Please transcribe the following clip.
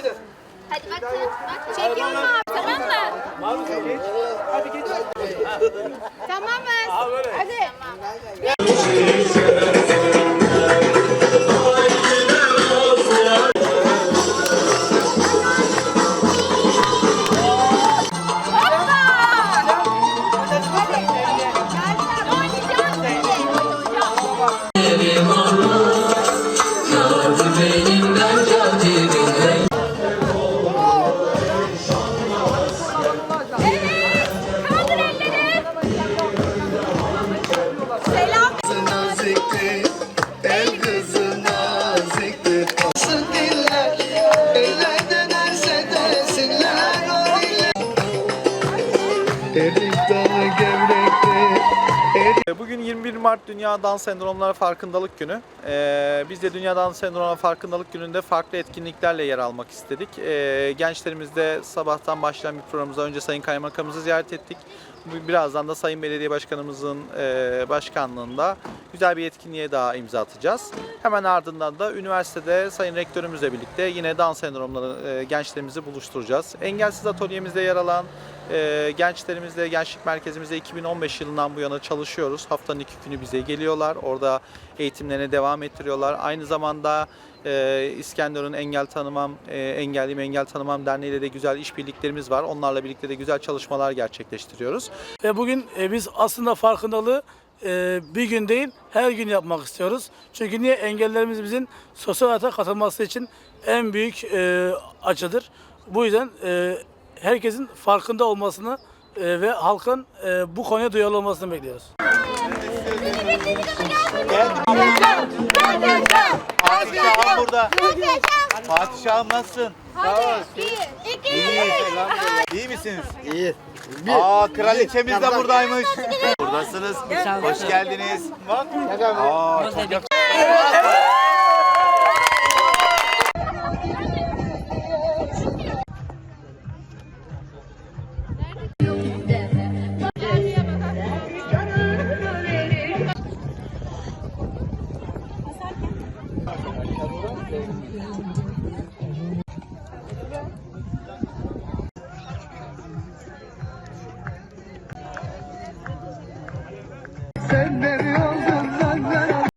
hadi. Hadi bak bak. Çekiyorum abi tamam mı? Maruf geç. Hadi geç. Tamamız. Hadi. Kaldır Bugün 21 Mart Dünya Down Sendromları Farkındalık Günü. Ee, biz de Dünya Down Sendromları Farkındalık Günü'nde farklı etkinliklerle yer almak istedik. Ee, gençlerimizde sabahtan başlayan bir programımıza önce Sayın Kaymakamımızı ziyaret ettik. Birazdan da Sayın Belediye Başkanımızın e, başkanlığında güzel bir etkinliğe daha imza atacağız. Hemen ardından da üniversitede Sayın Rektörümüzle birlikte yine Down sendromları e, gençlerimizi buluşturacağız. Engelsiz atölyemizde yer alan e, gençlerimizle, gençlik merkezimizde 2015 yılından bu yana çalışıyoruz. Haftanın iki günü bize geliyorlar. Orada eğitimlerine devam ettiriyorlar. Aynı zamanda e, İskenderun Engel Tanımam, e, Engelliyim Engel Tanımam Derneği ile de güzel işbirliklerimiz var. Onlarla birlikte de güzel çalışmalar gerçekleştiriyoruz. Ve bugün e, biz aslında farkındalığı e, bir gün değil her gün yapmak istiyoruz. Çünkü niye engellerimizin sosyal hayata katılması için en büyük e, açıdır. Bu yüzden herkesin farkında olmasını e, ve halkın e, bu konuya duyarlı olmasını bekliyoruz. Fatih Şahım burada. Fatih Şahım nasılsın? Hadi. Bir, iki, üç. İyi misiniz? İyi Aa kraliçemiz de buradaymış. Buradasınız. Hoş geldiniz. Bak. Aa, çok yakışıklı. Sen de